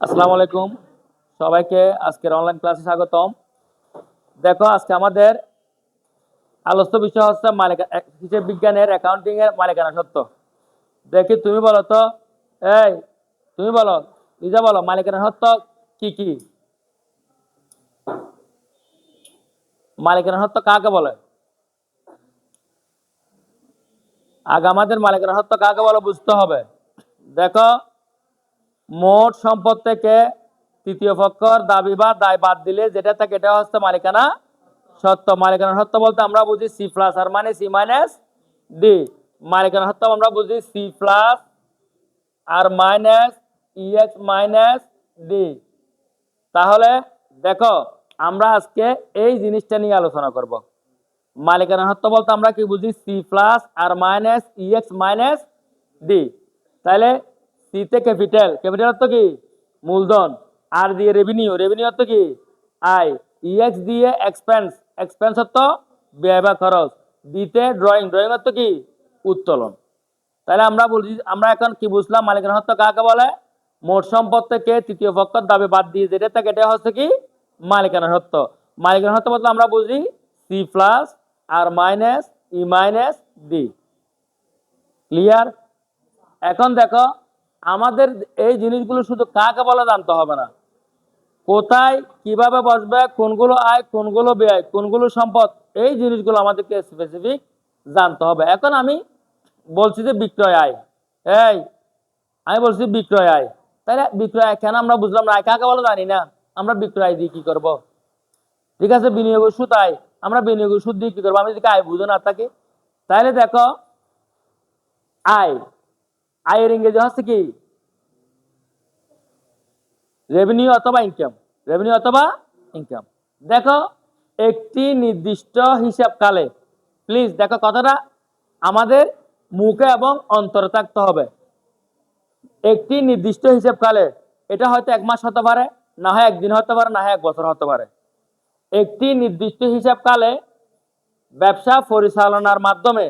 আসসালামু আলাইকুম। সবাইকে আজকের অনলাইন ক্লাসে স্বাগতম। দেখো, আজকে আমাদের আলোচ্য বিষয় হচ্ছে মালিকা হিসেব বিজ্ঞানের অ্যাকাউন্টিং এর মালিকানা সত্য। দেখি, তুমি বলো তো, এই, তুমি বলো, নিজে বলো, মালিকানা সত্য কি কি? মালিকানা সত্য কাকে বলে? আগে আমাদের মালিকানা সত্য কাকে বলে বুঝতে হবে। দেখো মোট সম্পদ থেকে তৃতীয় পক্ষর দাবি বা দায় বাদ দিলে যেটা থাকে এটা হচ্ছে মালিকানা সত্য মালিকানা সত্য বলতে আমরা বুঝি সি প্লাস আর মানে সি মাইনাস ডি। মালিকানা সত্য আমরা বুঝি C plus R minus E X minus D. তাহলে দেখো, আমরা আজকে এই জিনিসটা নিয়ে আলোচনা করব। মালিকানা সত্য বলতে আমরা কি বুঝি? C plus R minus E X minus D. তাহলে সিতে ক্যাপিটাল ক্যাপিটাল অর্থ কি? মূলধন। আর দিয়ে রেভিনিউ রেভিনিউ অর্থ কি? আয় ইএক্স দিয়ে এক্সপেন্স এক্সপেন্স অর্থ ব্যয় বা খরচ। দিতে ড্রয়িং ড্রয়িং অর্থ কি? উত্তোলন। তাহলে আমরা বলছি, আমরা এখন কি বুঝলাম? মালিকানা সত্য কাকে বলে? মোট সম্পদ থেকে তৃতীয় পক্ষের দাবি বাদ দিয়ে যেটা থাকে, এটা হচ্ছে কি? মালিকানা সত্য মালিকানা সত্য বলতে আমরা বুঝি C plus R minus E minus D clear এখন দেখো আমাদের এই জিনিসগুলো শুধু কাকে বলে জানতে হবে না। কোথায়, কীভাবে বসবে, কোনগুলো আয়, কোনগুলো ব্যয়, কোনগুলো সম্পদ, এই জিনিসগুলো আমাদেরকে স্পেসিফিক জানতে হবে। এখন আমি বলছি যে বিক্রয় আয়। এই, আমি বলছি বিক্রয় আয়। তাহলে বিক্রয় আয় কেন আমরা বুঝলাম না? আয় কাকে বলে জানি না? আমরা বিক্রয় দিয়ে কি করব? ঠিক আছে বিনিয়োগের সুদ আয়। আমরা বিনিয়োগের সুদ দিয়ে কি করব? আমি যদি আয় বুঝে না থাকি, তাহলে দেখো, আয়। আয়ের ইংরেজি হচ্ছে কি? রেভিনিউ অথবা ইনকাম রেভিনিউ অথবা ইনকাম দেখো, একটি নির্দিষ্ট হিসাবকালে প্লিজ দেখো কথাটা, আমাদের মুখে এবং অন্তরে থাকতে হবে। একটি নির্দিষ্ট হিসাবকালে, এটা হয়তো এক মাস হতে পারে, না হয় একদিন হতে পারে, না হয় এক বছর হতে পারে। একটি নির্দিষ্ট হিসাবকালে, ব্যবসা পরিচালনার মাধ্যমে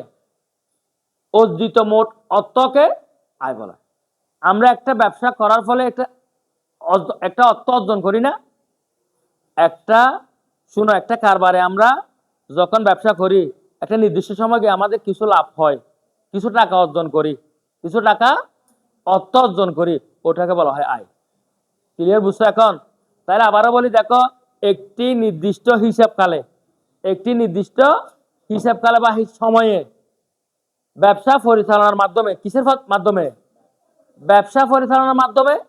অর্জিত মোট অর্থকে আয় বলা। আমরা একটা ব্যবসা করার ফলে একটা একটা অর্থ অর্জন করি না। একটা, শুনো, একটা কারবারে আমরা যখন ব্যবসা করি, একটা নির্দিষ্ট সময় গিয়ে আমাদের কিছু লাভ হয়, কিছু টাকা অর্জন করি, কিছু টাকা অর্থ অর্জন করি, ওটাকে বলা হয় আয়। ক্লিয়ার বুঝছ এখন? তাহলে আবারও বলি, দেখো, একটি নির্দিষ্ট হিসাবকালে, একটি নির্দিষ্ট হিসাবকালে বা সময়ে ব্যবসা পরিচালনার মাধ্যমে, কিসের মাধ্যমে? ব্যবসা পরিচালনার মাধ্যমে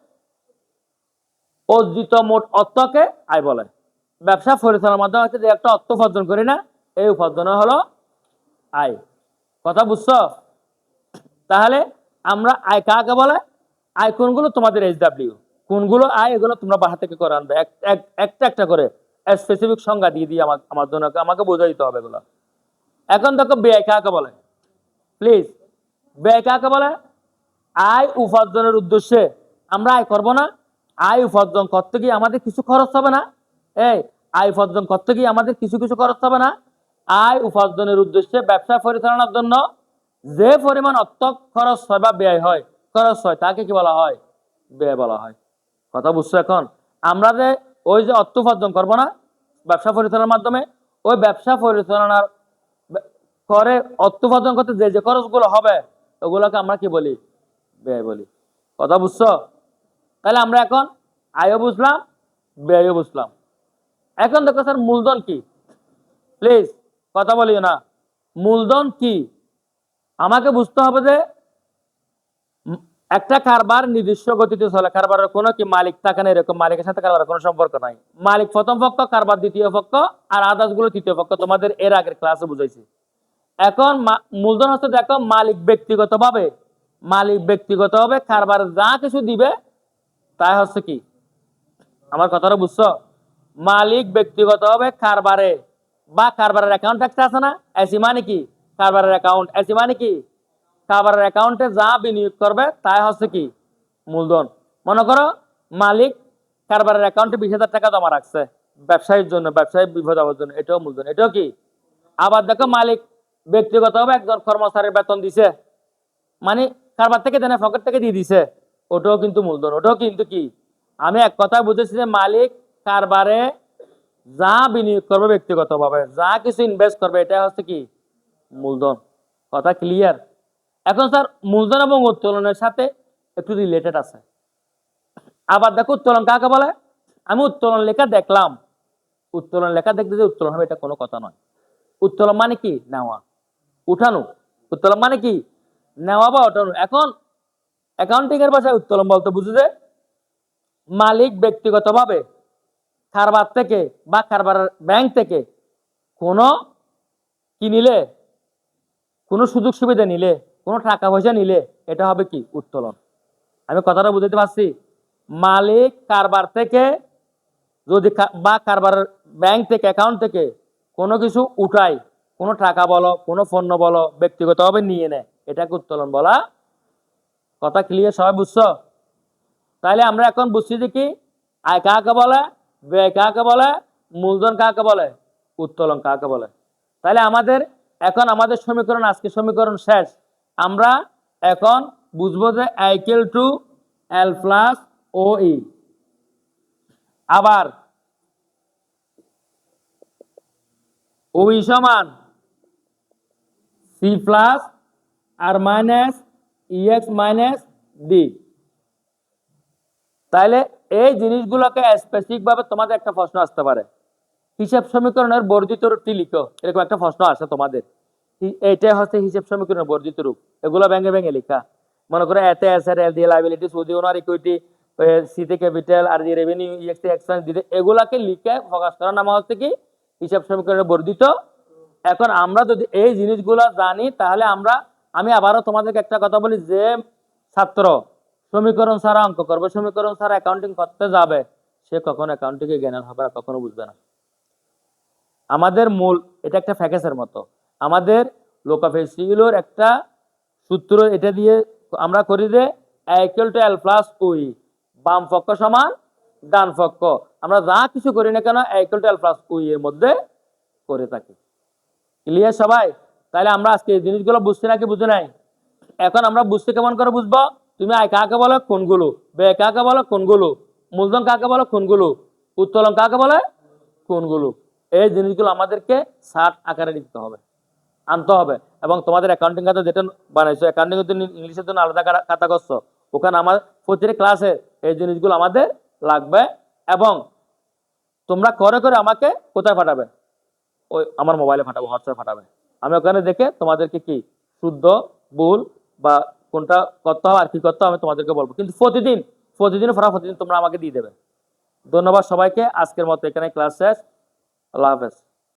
অর্জিত মোট অর্থকে আয় বলে। ব্যবসা পরিচালনার মাধ্যমে হচ্ছে যে একটা অর্থ উপার্জন করি না, এই উপার্জন হলো আয়। কথা বুঝছ? তাহলে আমরা আয় কাকে বলে? আয় কোনগুলো? তোমাদের এইচ ডাব্লিউ কোনগুলো আয়? এগুলো তোমরা বাসা থেকে করে আনবে। এক- এক- একটা একটা করে। স্পেসিফিক সংজ্ঞা দিয়ে দিয়ে আমার আমার জন্য আমাকে বোঝা দিতে হবে এগুলো। এখন দেখো ব্যয় কাকে বলে? প্লিজ, ব্যয় কাকে বলে? আয় উপার্জনের উদ্দেশ্যে। আমরা আয় করব না। আয় উপার্জন করতে গিয়ে আমাদের কিছু খরচ হবে না। এই, আয় উপার্জন করতে গিয়ে আমাদের কিছু কিছু খরচ হবে না। আয় উপার্জনের উদ্দেশ্যে ব্যবসা পরিচালনার জন্য যে পরিমাণ অর্থ খরচ হয় বা ব্যয় হয়, খরচ হয়, তাকে কি বলা হয়? ব্যয় বলা হয়। কথা বুঝছ এখন? আমরা যে ওই যে অর্থ উপার্জন করব না ব্যবসা পরিচালনার মাধ্যমে, ওই ব্যবসা পরিচালনার করে অর্থ উপার্জন করতে যে যে খরচগুলো হবে, ওগুলোকে আমরা কি বলি? ব্যয় বলি। কথা বুঝছ? তাহলে আমরা এখন আয়ও বুঝলাম, ব্যয়ও বুঝলাম। এখন দেখো স্যার, মূলধন কি? প্লিজ, কথা বলিও না। মূলধন কি? আমাকে বুঝতে হবে যে একটা কারবার নির্দিষ্ট গতিতে চলে। কারবারের কোনো কি মালিক থাকে না, এরকম মালিকের সাথে কারবারের কোনো সম্পর্ক নাই। মালিক প্রথম পক্ষ, কারবার দ্বিতীয় পক্ষ, আর আদার্সগুলো তৃতীয় পক্ষ। তোমাদের এর আগের ক্লাসে বুঝাইছি। এখন মূলধন হচ্ছে দেখো মালিক ব্যক্তিগতভাবে। মালিক ব্যক্তিগতভাবে কারবার যা কিছু দিবে, তাই হচ্ছে কি? আমার কথাটা বুঝছ? মালিক ব্যক্তিগতভাবে কারবারে বা কারবারের অ্যাকাউন্ট একটা আছে না? এসি মানে কি? কারবারের অ্যাকাউন্ট এসি মানে কি? কারবারের অ্যাকাউন্টে যা বিনিয়োগ করবে, তাই হচ্ছে কি? মূলধন। মনে করো মালিক কারবারের অ্যাকাউন্টে বিশ হাজার টাকা জমা রাখছে। ব্যবসায়ীর জন্য, ব্যবসায়ী বিপদ জন্য। এটাও মূলধন। এটাও কি? আবার দেখো মালিক ব্যক্তিগতভাবে একজন কর্মচারীর বেতন দিছে। মানে কারবার থেকে দেনে পকেট থেকে দিয়ে দিছে। ওটাও কিন্তু মূলধন। ওটাও কিন্তু কি? আমি এক কথা বুঝেছি যে মালিক কারবারে যা বিনিয়োগ করবে ব্যক্তিগতভাবে, যা কিছু ইনভেস্ট করবে এটা হচ্ছে কি? মূলধন। কথা ক্লিয়ার এখন স্যার, মূলধন এবং উত্তোলনের সাথে একটু রিলেটেড আছে। আবার দেখো উত্তোলন কাকে বলে? আমি উত্তোলন লেখা দেখলাম। উত্তোলন লেখা দেখতে যে উত্তোলন হবে, এটা কোনো কথা নয়। উত্তোলন মানে কি? নেওয়া। উঠানো, উত্তোলন মানে কি? নেওয়া বা ওঠানো এখন অ্যাকাউন্টিং এর ভাষায় উত্তোলন বলতে বুঝে যে, মালিক ব্যক্তিগতভাবে কারবার থেকে বা কারবার ব্যাংক থেকে কোনো কি নিলে? কোনো সুযোগ সুবিধা নিলে, কোনো টাকা পয়সা নিলে এটা হবে কি? উত্তোলন। আমি কথাটা বুঝতে পারছি? মালিক কারবার থেকে যদি বা কারবার ব্যাংক থেকে অ্যাকাউন্ট থেকে কোনো কিছু উঠায় কোনো টাকা বলো, কোনো পণ্য বলো, ব্যক্তিগতভাবে নিয়ে নেয় এটাকে উত্তোলন বলা। কথা ক্লিয়ার সবাই বুঝছ? তাহলে আমরা এখন বুঝছি যে কি? আয় কাকে বলে? ব্যয় কাকে বলে? মূলধন কাকে বলে? উত্তোলন কাকে বলে? তাহলে আমাদের এখন আমাদের সমীকরণ আজকে সমীকরণ শেষ। আমরা এখন বুঝব যে আইকেল টু এল প্লাস ও ই আবার ওই সমান C plus R minus E X minus D তাহলে এই জিনিসগুলোকে স্পেসিফিক ভাবে তোমাদের একটা প্রশ্ন আসতে পারে। হিসাব সমীকরণের বর্ধিত রূপটি লিখো, এরকম একটা প্রশ্ন আসে তোমাদের। এইটাই হচ্ছে হিসাব সমীকরণের বর্ধিত রূপ। এগুলো ভেঙে ভেঙে লেখা। মনে করো এতে এসআর এল দিয়ে লাইবিলিটি সুদি ওনার ইকুইটি সিতে ক্যাপিটাল আর দিয়ে রেভিনিউ এক্সপেন্স দিতে এগুলাকে লিখে ফোকাস করার নাম হচ্ছে কি? হিসাব সমীকরণের বর্ধিত এখন আমরা যদি এই জিনিসগুলো জানি, তাহলে আমরা, আমি আবারও তোমাদেরকে একটা কথা বলি যে, ছাত্র, সমীকরণ ছাড়া অঙ্ক করবে। সমীকরণ ছাড়া অ্যাকাউন্টিং করতে যাবে, সে কখনো অ্যাকাউন্টিংয়ে জ্ঞান হবে না, কখনো বুঝবে না। আমাদের মূল, এটা একটা ফ্যাকেসের মতো। আমাদের লোকাফেসিগুলোর একটা সূত্র এটা দিয়ে আমরা করি যে equal to L plus we বাম পক্ষ সমান ডান পক্ষ। আমরা যা কিছু করি না কেন equal to L plus we এর মধ্যে করে থাকি। ক্লিয়ার সবাই? তাহলে আমরা আজকে এই জিনিসগুলো বুঝছি নাকি বুঝে নাই? এখন আমরা বুঝতে কেমন করে বুঝব? তুমি আয় কাকে বলো? কোনগুলো? ব্যয় কাকে বলো? কোনগুলো? মূলধন কাকে বলো? কোনগুলো? উত্তোলন কাকে বলে? কোনগুলো? এই জিনিসগুলো আমাদেরকে ষাট আকারে লিখতে হবে, আনতে হবে। এবং তোমাদের অ্যাকাউন্টিং খাতা যেটা বানাইছো অ্যাকাউন্টিং ইংলিশের জন্য আলাদা খাতা করছ, ওখানে আমার প্রতিটা ক্লাসে এই জিনিসগুলো আমাদের লাগবে। এবং তোমরা করে করে আমাকে কোথায় পাঠাবে? ওই আমার মোবাইলে ফাটাবো হোয়াটসঅ্যাপ ফাটাবে আমি ওখানে দেখে তোমাদেরকে কি শুদ্ধ, ভুল বা কোনটা করতে হবে আর কি করতে হবে আমি তোমাদেরকে বলব। কিন্তু প্রতিদিন প্রতিদিন ফরা প্রতিদিন তোমরা আমাকে দিয়ে দেবে। ধন্যবাদ সবাইকে, আজকের মতো এখানে ক্লাস শেষ। আল্লাহ হাফেজ।